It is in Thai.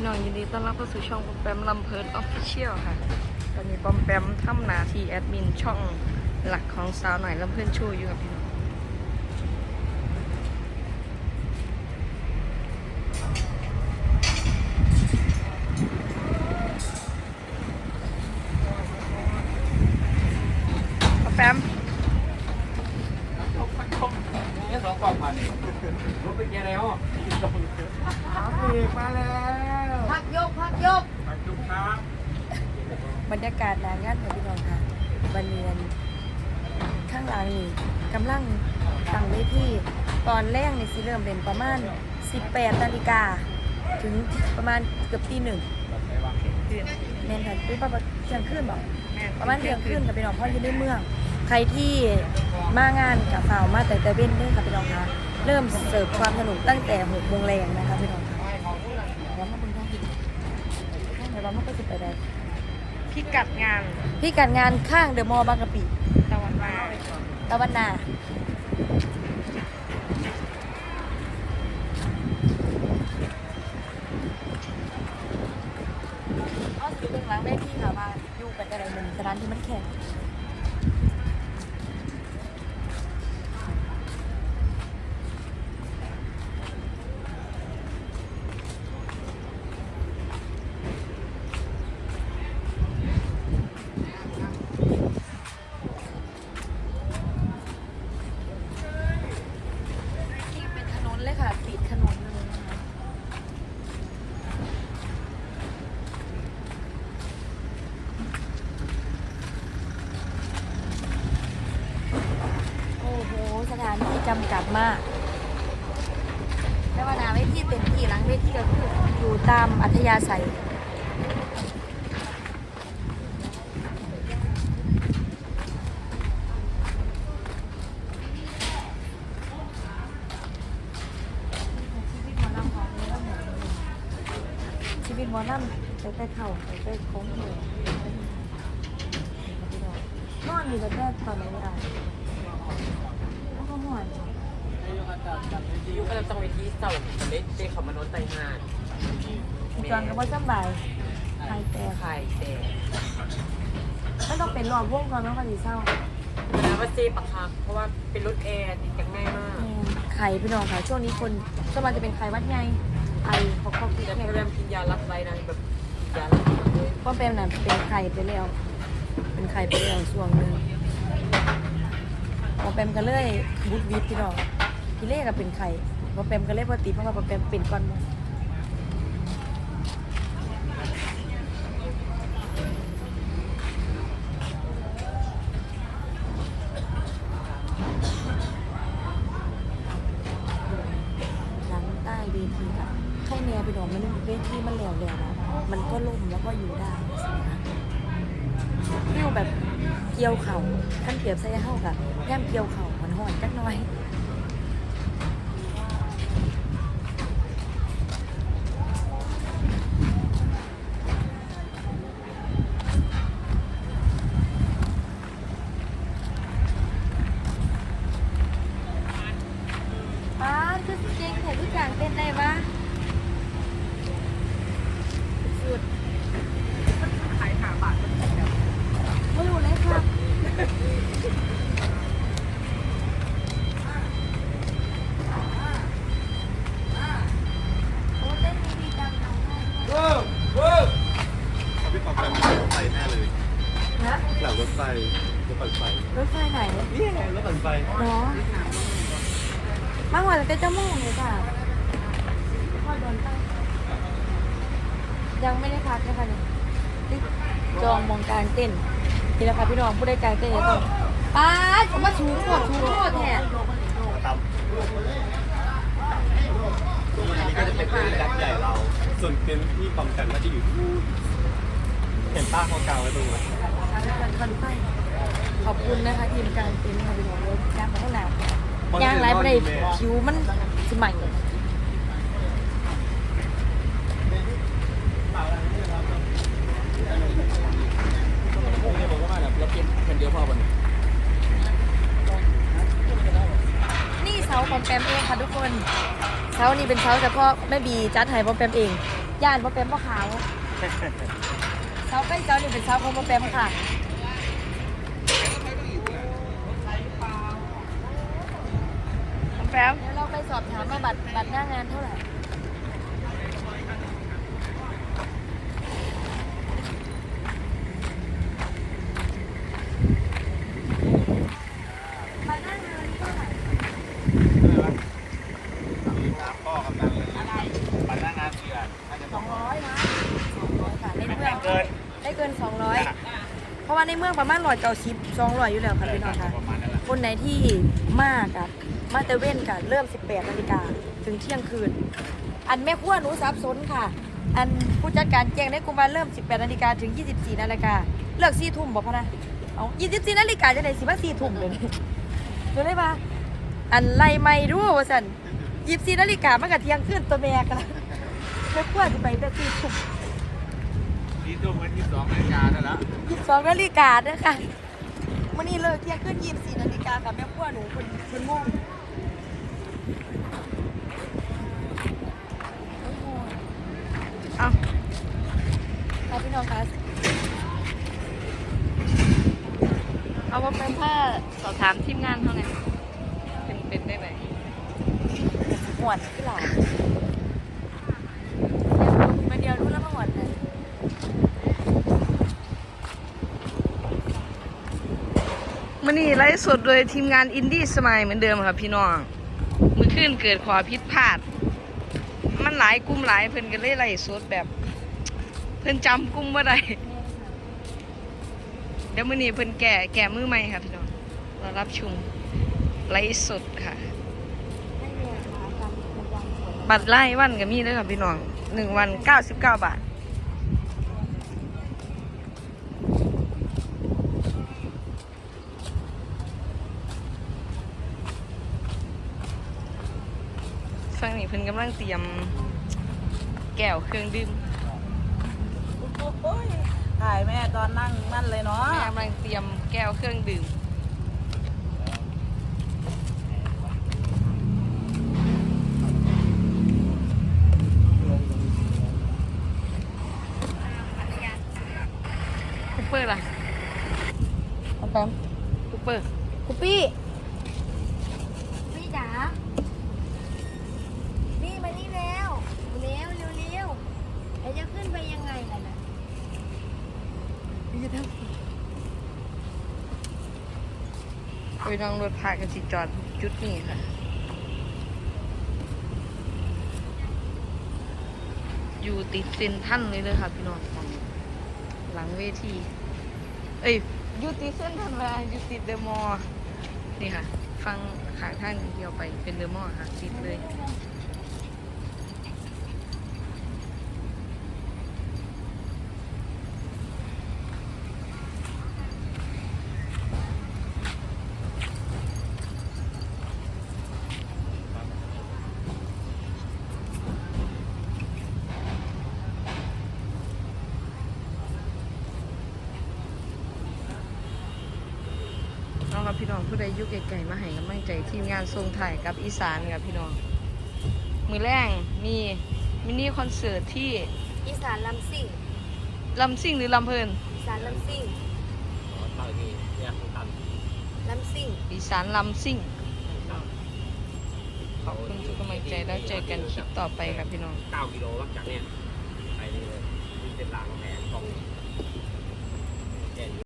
พี่น้องยินดีต้อนรับเข้าสู่ช่องปอมแปมลำเพลินออฟฟิเชียลค่ะ ตอนนี้ปอมแปมทำหน้าที่แอดมินช่องหลักของสาวหน่อยลำเพลินชูอยู่กับพี่น้องปอมแปม เนี่ยสองกล่องมาเนี่ยรถเป็นยังไงอะ มาแล้ว พักยกพักยก ไปจุ๊บครับ บรรยากาศหนางานค่ะพี่น้องค่ะวันนี้ข้างหลังนี่กำลังตั้งเวทีตอนแรกในี่สิเริ่มเล่นประมาณ 18 นาฬิกา ถึงประมาณเกือบตีหนึ่งแม่นค่ะเป็นประมาณเที่ยงคืนบอกประมาณเที่ยงคืนค่ะพี่น้องพราะอยู่ในเมือง ใครที่มางานกับฝ่าวมาแต่แต่เว้นเด้อค่ะพี่น้องค่ะเริ่มเสิร์ฟความสนุกตั้งแต่หกโมงแรงนะคะพี่น้องค่ะแล้วมาเป็นท่าที่เดี๋ยวเราก็จะไปได้ พิกัดงานพี่กัดงานข้างเดอะมอลล์บางกะปิตะวันมาตะวันนาเอาสิเป็นหลังได้ที่ค่ะมาอยู่กันอะไรหนึ่งสถานที่มันแข็ง ค่ะติดถนนเลยนะคะโอ้โห สถานที่จำกัดมากแล้ว่านาเวทีเป็นที่หลังเวทีก็คืออยู่ตามอัธยาศัย ชีวิตหมอลำไปไปเข่าไปไปโค้งเลยนอนอยู่กับแม่ตอนไหนไม่ได้แล้วก็ห่วงอยู่กำลังจังเวทีเสาสำเร็จเจ๊เขามานนไตหานจอนกับว่าสบายใครแต่ไข่แต่ไม่ต้องเป็นรอบวงก่อนแล้วก็ดีเศร้านะว่าเจ๊ปักคักเพราะว่าเป็นรถแอร์ติดกันง่ายมากไข่พี่น้องค่ะช่วงนี้คนสวนมากจะเป็นไข่วัดไง ไอเขาเขาคิดแต่แค่พยายามกินยาลักไว้นะแบบยาลัดเลยป้อมเป็นน่ะเป็นไข่ไปแล้ว เป็นไข่ไปแล้วช่วงหนึงป้อมแปมก็เลยบุดวิดพี่น้องพี่เล่ก็เป็นไข่ป้อมแปมก็เลยพอติเพราะว่าป้อมแปมเป็นก้อนหมูห วทีมันเหลวๆแล้วมันก็ล่มแล้วก็อยู่ได้ฟิวแบบเกี่ยวเข่าขั้นเปรียบใส่เท่ากับแก้มเกี่ยวเข่ามันห่อนจักหน่อยป้าคือเก่งแต่ทุกอย่างเป็นได้ปะ สุดขายหาบาทไม่รู้เลยครับโอ้เต้นดีๆจังเว้าวว้าวพี่ปอมแปมรถไฟแน่เลยนะหลังรถไฟรถปั่นไฟรถไฟไหนนี่ไงรถปั่นไฟเนาะมากกว่าแต่จะม่งเลยค่ะพ่อโดนตั้ง ยังไม่ได้พักเลยค่ะเนี่ยนี่จองมองกลางเต้นทีละค่ะพี่น้องผู้ได้กลางเต้นจะต้องป้าดผมมาชูโคตรชูโคตรแท้ตามอันนี้ก็จะเป็นเรื่องยักษ์ใหญ่เรา ส่วนเป็นที่ปอมแปมก็จะอยู่ที่เห็นป้าเขากลางไว้ตรงนั้นทางการคอนไฟขอบคุณนะคะทีมการเต็นท์ค่ะพี่น้องรถการพัฒนายางไรไม่ได้คิวมันสมัย แล้วเก็บคนเดียวพอวันนี้ นี่เสาปอมแปมเองค่ะ ทุกคนเสานี่เป็นเสาเฉพาะแม่บีจัดให้ปอมแปมเอง ย่านบ่เป็นบ่ขาวเสาใกล้เสานี่เป็นเสาของบ่เป็นค่ะแป๊บเดี๋ยวเราไปสอบถามว่าบัตรบัตรหน้างานเท่าไหร่บัตรหน้างานเท่าไหร่ พ่อกำลังเลยปันหน้างานเสือน่าจะ สองร้อยนะสองร้อยค่ะในเมือง เกิน ได้เกินสองร้อยเพราะ ว่าในเมืองประมาณร้อยเก้าสิบสองร้อยอยู่แล้วค่ะพี่น้องค่ะประมาณนั้นแหละคนไหนที่มากอะมาเตเว่นกันเริ่ม 18นาฬิกาถึงเที่ยงคืน อันแม่ขั้วหนูสับสนค่ะ อันผู้จัดการแจ้งในกลุ่มว่าเริ่ม 18นาฬิกาถึง 24นาฬิกาเลิก4ทุ่มบอกพะนะเอา24นาฬิกาจะได้สิว่า4ทุ่มเลยหนูได้ปะอันไล่ไม่รู้ว่าสัน24นาฬิกามันก็เที่ยงคืนตัวแม่กันแม่ขั้วจะไปแต่4ทุ่ม ที่ตัวมันที่สองนาฬิกานั่นแหละ22นาฬิกาเด้อค่ะมื่อนี้เลิกเที่ยงคืน24นาฬิกากับแม่ขั้วหนูคนคนง่วงเอาค่ะพี่น้องคะเอาว่าเป็นถ้าสอบถามทีมงานเท่าไหร่เป็นเป็นได้ไหมหวดขึ้นหลานมาเดียวรู้แล้วมาหวดเลย มื่อนี้ไลฟ์สดโดยทีมงานอินดี้สมายเหมือนเดิมค่ะพี่น้อง มือขึ้นเกิดขอพิษพลาด มันหลายกลุ่มหลายเพิ่นก็เลยไลฟ์สดแบบ เพิ่นจำกลุ่มว่าใดเดี๋ยวมื่อนี้เพิ่นแก่แก่มือใหม่ค่ะพี่น้องเรารับชมไลฟ์สดค่ะ บัตรไล่วันก็มีด้วยค่ะพี่น้องหนึ่งวันเก้าสิบเก้าบาท ฟังนี่เพิ่นกำลังเตรียมแก้วเครื่องดื่มถ่ายแม่ตอนนั่งนั่นเลยเนาะแม่กำลังเตรียมแก้วเครื่องดื่มคุปเปอร์ล่ะ เอาแป๊ม คุปเปอร์ คุณปี้พี่จ๋านี่มานี่แล้วเร็วเร็วเร็วแล้วจะขึ้นไปยังไงล่ะนะพี่จะทำ ไปนั่งรถพากันสิจอดจุดนี้ค่ะ อยู่ติดเซนทรันเลยเลยค่ะพี่น้องฝั่งหลังเวที เอ้ยอยู่ติดเซนทันเวลาอยู่ติดเดอะมอลล์นี่ค่ะ ฟังขางท่านเดียวไปเป็นเดอะมอลล์ค่ะติดเลย พี่น้องผู้ใดยุคไก่ๆมาให้กำลังใจทีมงานทรงถ่ายกับอีสานกับพี่น้อง มือแรงมีมินิคอนเสิร์ตที่อีสานลำซิ่งลำซิ่งหรือลำเพลินอีสานลำซิ่งตั้งที่แยกตันลำซิ่งอีสานลำซิ่งขอบคุณทุกกำลังใจแล้วเจอกันคลิปต่อไปครับพี่น้อง 9กิโลวักจากเนี่ยไปเลยมีเป็นหลังแผนกอง